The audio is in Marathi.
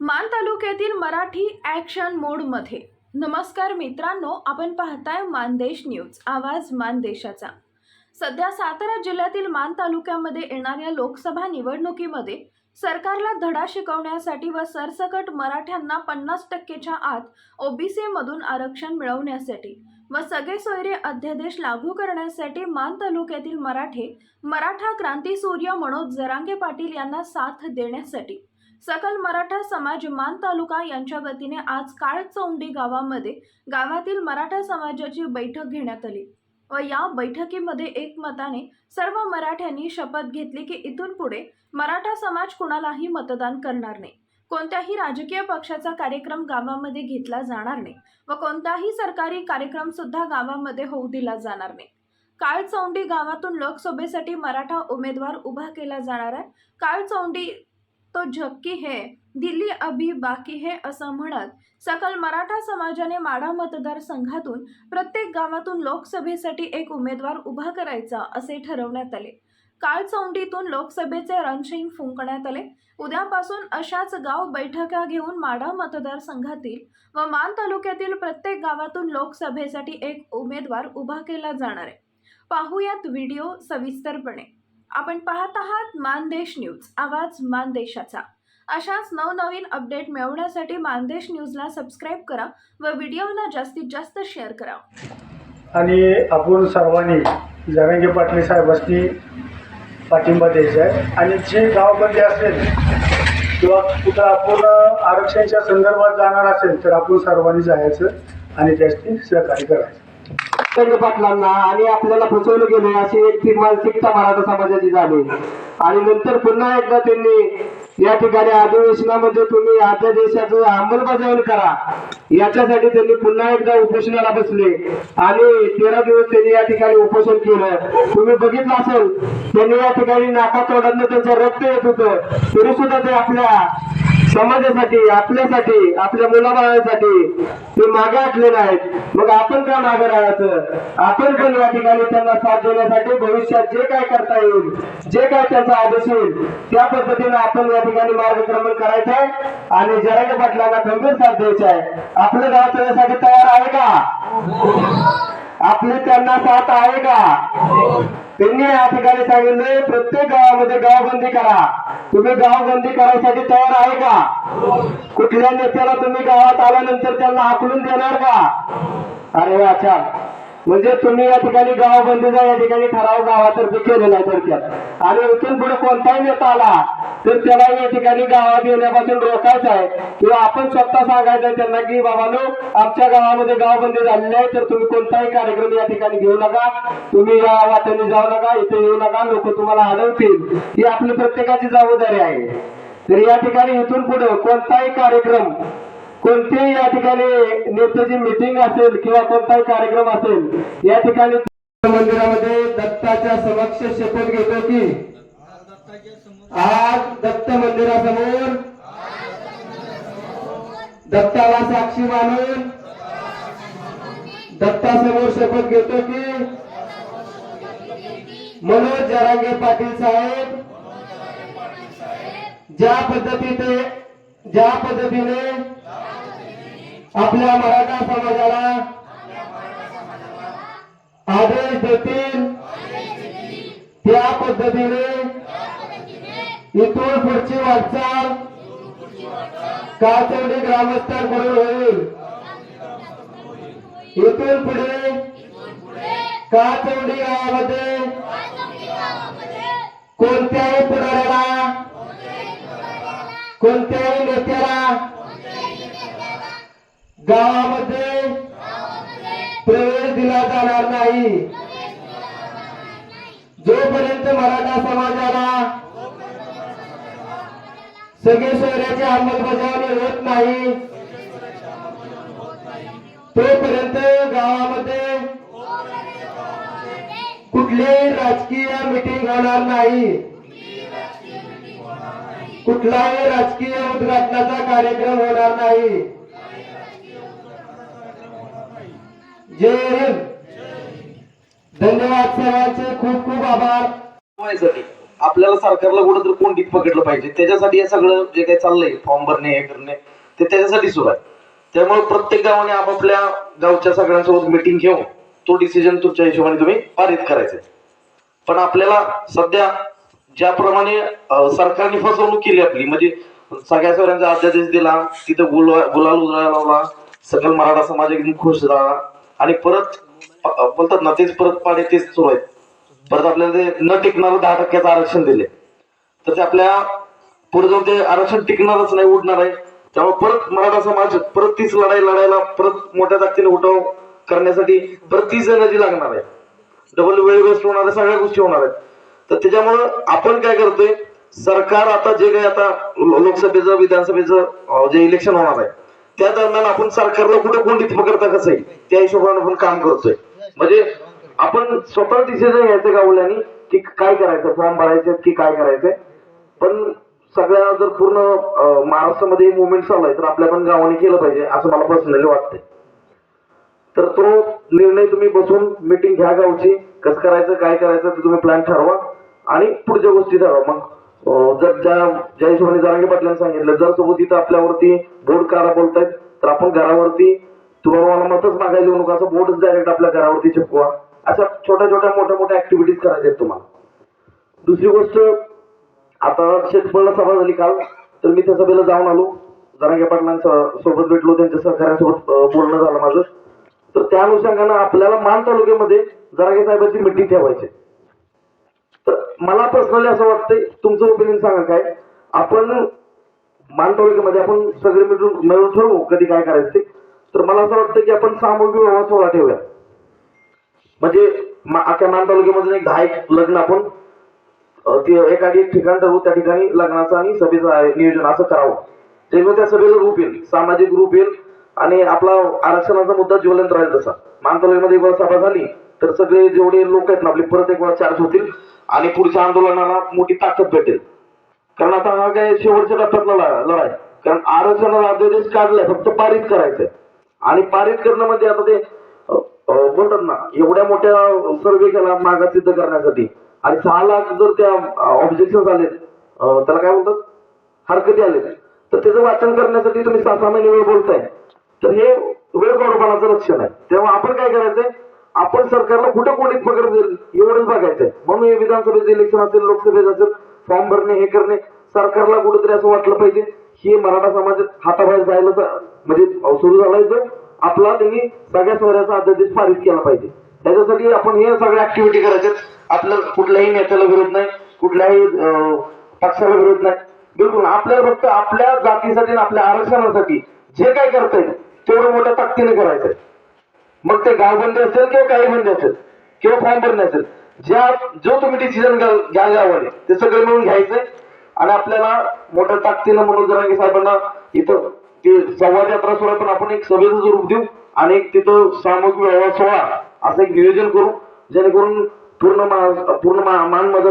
मान तालुक्यातील मराठी ॲक्शन मोडमध्ये नमस्कार मित्रांनो आपण पाहताय मानदेश न्यूज आवाज मानदेशाचा सध्या सातारा जिल्ह्यातील मान तालुक्यामध्ये येणाऱ्या लोकसभा निवडणुकीमध्ये सरकारला धडा शिकवण्यासाठी व सरसकट मराठ्यांना पन्नास टक्केच्या आत ओबीसीमधून आरक्षण मिळवण्यासाठी व सगळे सोयरे अध्यादेश लागू करण्यासाठी मान तालुक्यातील मराठे मराठा क्रांतीसूर्य मनोज जरांगे पाटील यांना साथ देण्यासाठी सकल मराठा समाज मान तालुका यांच्या वतीने आज काळचौंडी गावामध्ये गावातील मराठा समाजाची बैठक घेण्यात आली व या बैठकीमध्ये एकमताने सर्व मराठ्यांनी शपथ घेतली की इथून पुढे मराठा समाज कुणालाही मतदान करणार नाही. कोणत्याही राजकीय पक्षाचा कार्यक्रम गावामध्ये घेतला जाणार नाही व कोणताही सरकारी कार्यक्रम सुद्धा गावामध्ये होऊ दिला जाणार नाही. काळचौंडी गावातून लोकसभेसाठी मराठा उमेदवार उभा केला जाणार आहे. काळचौंडी तो झक्की है दिल्ली अभी बाकी है असं म्हणत सकल मराठा समाजाने माढा मतदारसंघातून प्रत्येक गावातून लोकसभेसाठी एक उमेदवार उभा करायचा असे ठरवण्यात आले. काळचौंडीतून लोकसभेचे रणशिंग फुंकण्यात आले. उद्यापासून अशाच गाव बैठका घेऊन माढा मतदारसंघातील व मान तालुक्यातील प्रत्येक गावातून लोकसभेसाठी एक उमेदवार उभा केला जाणार आहे. पाहूयात व्हिडिओ सविस्तरपणे. आपण पाहत आहात मानदेश न्यूज आवाज मानदेशाचा. अशाच नवनवीन अपडेट मिळवण्यासाठी मानदेश न्यूजला सबस्क्राईब करा व व्हिडिओला जास्तीत जास्त शेअर करा. आणि आपण सर्वांनी जरांगे पाटील साहेबांनी पाठिंबा द्यायचा आहे. आणि जे गावमध्ये असेल किंवा कुठं आपण आरक्षणाच्या संदर्भात जाणार असेल तर आपण सर्वांनी जायचं आणि त्याची सहकार्य करायचं. रंग पाटलांना आणि आपल्याला फसवलं गेलं अशी एक ती मानसिकता मराठा समाजाची झाली. आणि नंतर पुन्हा एकदा त्यांनी या ठिकाणी अधिवेशनामध्ये तुम्ही आपल्या देशाचं अंमलबजावणी करा. याच्यासाठी त्यांनी पुन्हा एकदा उपोषणाला बसले. आणि तेरा दिवस त्यांनी या ठिकाणी उपोषण केलं. तुम्ही बघितलं असेल त्यांनी या ठिकाणी नाका तोडांना त्यांचं रक्त येत होतं. तरी सुद्धा ते आपल्या समाजासाठी आपल्यासाठी आपल्या मुलाबाळांसाठी ते मागे हटले नाहीत. मग आपण का मागे राहायचं? आपण पण या ठिकाणी त्यांना साथ देण्यासाठी भविष्यात जे काय करता येईल जे काय त्यांचा आदेश येईल त्या पद्धतीने आपण या ठिकाणी मार्गक्रमण करायचं आहे आणि जरांगे पाटलांना गंभीर साथ द्यायचा आहे. आपलं गाव त्यासाठी तयार आहे का? आपले त्यांना साथ आहे का? त्यांनी या ठिकाणी सांगितले प्रत्येक गावामध्ये गावबंदी करा. तुम्ही गावबंदी करायसाठी तयार आहे का? कुठल्या नेत्याला तुम्ही गावात आल्यानंतर त्यांना हाकलून देणार का? अरे अच्छा म्हणजे तुम्ही या ठिकाणी गावबंदीचा या ठिकाणी ठराव गावातर्फे केलेला आहे थोडक्यात. आणि इथून पुढे कोणताही नेता आला तर त्याला या ठिकाणी गावात येण्यापासून रोखायचं आहे. किंवा आपण स्वतः सांगायचं त्यांना की बाबानो आमच्या गावामध्ये गावबंदी झालेली आहे तर तुम्ही कोणताही कार्यक्रम या ठिकाणी घेऊ नका. तुम्ही या वाटेने जाऊ नका इथे येऊ नका लोक तुम्हाला अडवतील ही आपली प्रत्येकाची जबाबदारी आहे. तर या ठिकाणी इथून पुढे कोणताही कार्यक्रम कोणतेही या ठिकाणी नेत्याची मिटिंग असेल किंवा कोणताही कार्यक्रम असेल या ठिकाणी मंदिरामध्ये दत्ताच्या समक्ष शपथ घेतो की आज दत्त मंदिरासमोर दत्ताला साक्षी मानून दत्तासमोर शपथ घेतो की मनोज जरांगे पाटील साहेब ज्या पद्धतीने ज्या पद्धतीने आपल्या मराठा समाजाला आदेश देतील. त्या पद्धतीने इथून पुढची वाटचाल काचवडी ग्रामस्थांकडून होईल. इथून पुढे काचवडी गावामध्ये कोणत्याही पुढाऱ्याला कोणत्याही नेत्याला गावामध्ये प्रवेश दिला जाणार नाही. जोपर्यंत मराठा समाजाला सगळे शहराची अंमलबजावणी होत नाही तोपर्यंत गावामध्ये कुठलीही राजकीय मिटिंग होणार नाही. कुठलाही राजकीय उद्घाटनाचा कार्यक्रम होणार नाही. जय हिंद. धन्यवाद सर्वांचे. खूप खूप आभार. आपल्याला सरकारला कुठंतरी कोंडीत पकडलं पाहिजे? त्याच्यासाठी हे सगळं जे काही चाललंय फॉर्म भरणे हे करणे ते त्याच्यासाठी सुरू आहे. त्यामुळे प्रत्येक गावाने आपापल्या गावच्या सगळ्यांसोबत मिटिंग घेऊन तो डिसिजन तुमच्या हिशोबाने तुम्ही पारित करायचे. पण आपल्याला सध्या ज्याप्रमाणे सरकारने फसवणूक केली आपली म्हणजे सगळ्या सोयऱ्यांचा अध्यादेश दिला तिथं गुलाल उधळायला लावला सकल मराठा समाज एकदम खुश झाला आणि परत बोलतात ना तेच परत पाडे तेच सुरू आहेत परत आपल्याला ते न टिकणारं दहा टक्क्याचं आरक्षण दिले तर ते आपल्या पुढे जाऊन ते आरक्षण टिकणारच नाही उडणार आहे. त्यामुळे परत मराठा समाज परत तीच लढाई लढायला परत मोठ्या ताकदीने उठाव करण्यासाठी परत तीच एनर्जी लागणार आहे. डबल वेळ वेस्ट होणार आहे सगळ्या गोष्टी होणार आहेत. तर त्याच्यामुळं आपण काय करतोय सरकार आता जे काही आता लोकसभेचं विधानसभेचं जे इलेक्शन होणार आहे त्या दरम्यान आपण सरकारला कुठे कोंडीत पकडता कसं आहे? त्या हिशोबाने आपण काम करतोय. म्हणजे आपण स्वतः डिसिजन घ्यायचं गावल्यानी की काय करायचं? फॉर्म भरायचे की काय करायचंय? पण सगळ्या जर पूर्ण महाराष्ट्रामध्ये मुवमेंट चालू आहे तर आपल्या पण गावाने केलं पाहिजे असं मला पर्सनली वाटतंय. तर तो निर्णय तुम्ही बसून मीटिंग घ्या गावची कसं करायचं काय करायचं ते तुम्ही प्लॅन ठरवा आणि पुढच्या गोष्टी ठरवा. मग जर ज्या ज्या हिशोबाने जरांगे पाटलांनी सांगितलं जर सोबत इथं आपल्यावरती बोर्ड काढा बोलतायत तर आपण घरावरती तुम्हाला मला मतच मागायला येऊ नका असं बोर्डच डायरेक्ट आपल्या घरावरती चिपकवा. अशा छोट्या छोट्या मोठ्या मोठ्या ऍक्टिव्हिटीज करायच्या आहेत तुम्हाला. दुसरी गोष्ट आता शेतपळला सभा झाली काल तर मी त्या सभेला जाऊन आलो. जरांगे पाटलांच्या सोबत भेटलो त्यांच्या सहकार्यांसोबत बोलणं झालं माझं. तर त्या अनुषंगानं आपल्याला मान तालुक्यामध्ये जरांगे साहेबांची मिटिंग ठेवायची तर मला पर्सनली असं वाटतंय तुमचं ओपिनियन सांगा काय? आपण मान तालुक्यामध्ये आपण सगळे मिळून मिळून ठरवू कधी काय करायचं ते. तर मला असं वाटतं की आपण सामूहिक विवाह सोहळा ठेवूया. म्हणजे अख्या मान तालुक्यामधून एक दहा एक लग्न आपण ते एखादी ठिकाण ठरवू त्या ठिकाणी लग्नाचं आणि सभेचं नियोजन असं करावं. तेव्हा त्या सभेला रूप येईल सामाजिक रूप येईल आणि आपला आरक्षणाचा मुद्दा ज्वलंत राहील तसा. मानतालुक्यामध्ये एक वेळ सभा झाली तर सगळे जेवढे लोक आहेत ना आपले परत एक वेळा चार्ज होतील. आणि पुढच्या आंदोलनाला मोठी ताकद भेटेल. कारण आता हा काय शेवटच्या टप्प्यातला लढा- कारण आरक्षणाला अध्यादेश काढलाय फक्त पारित करायचंय. आणि पारित करणं म्हणजे आता ते अ, बोलतात ना एवढ्या मोठ्या सर्वे केला मागा सिद्ध करण्यासाठी. आणि सहा लाख जर त्या ऑब्जेक्शन आले त्याला काय म्हणतात हरकती आले तर त्याचं वाचन करण्यासाठी तुम्ही सहा सहा महिने वेळ बोलताय. तर हे वेळ गौरवपणाचं लक्षण आहे. तेव्हा आपण काय करायचंय? आपण सरकारला कुठं कोणी पकड देईल? एवढंच बघायचंय. म्हणून हे विधानसभेचं इलेक्शन असेल लोकसभेचं असेल फॉर्म भरणे हे करणे सरकारला कुठेतरी असं वाटलं पाहिजे. हे मराठा समाजात हाताबाहेर जायला म्हणजे सुरू झालाय आपला त्यांनी सगळ्या सोहऱ्याचा अध्यादेश पारित केला पाहिजे. त्याच्यासाठी आपण हे सगळ्या ऍक्टिव्हिटी करायच्यात. आपल्या कुठल्याही नेत्याला विरोध नाही कुठल्याही अं, पक्षाला विरोध नाही. बिलकुल आपल्याला फक्त आपल्या जातीसाठी आणि आपल्या आरक्षणासाठी जे काय करता येईल तेवढं मोठ्या ताकदीने करायचंय. मग ते गावबंदी असेल किंवा काही बंदी असेल किंवा फॉर्म भरणे असेल ज्या जो तुम्ही डिसिजन घ्या गावाने ते सगळं मिळून घ्यायचंय आणि आपल्याला मोठ्या ताकदीनं म्हणून जरांगे साहेबांना इथं ते संवाद यात्रा सोहळा पण आपण एक सभेचं स्वरूप देऊ आणि एक तिथं सामूहिक व्यवहार सोहळा असं एक नियोजन करू जेणेकरून पूर्ण मा- पूर्ण मान मदत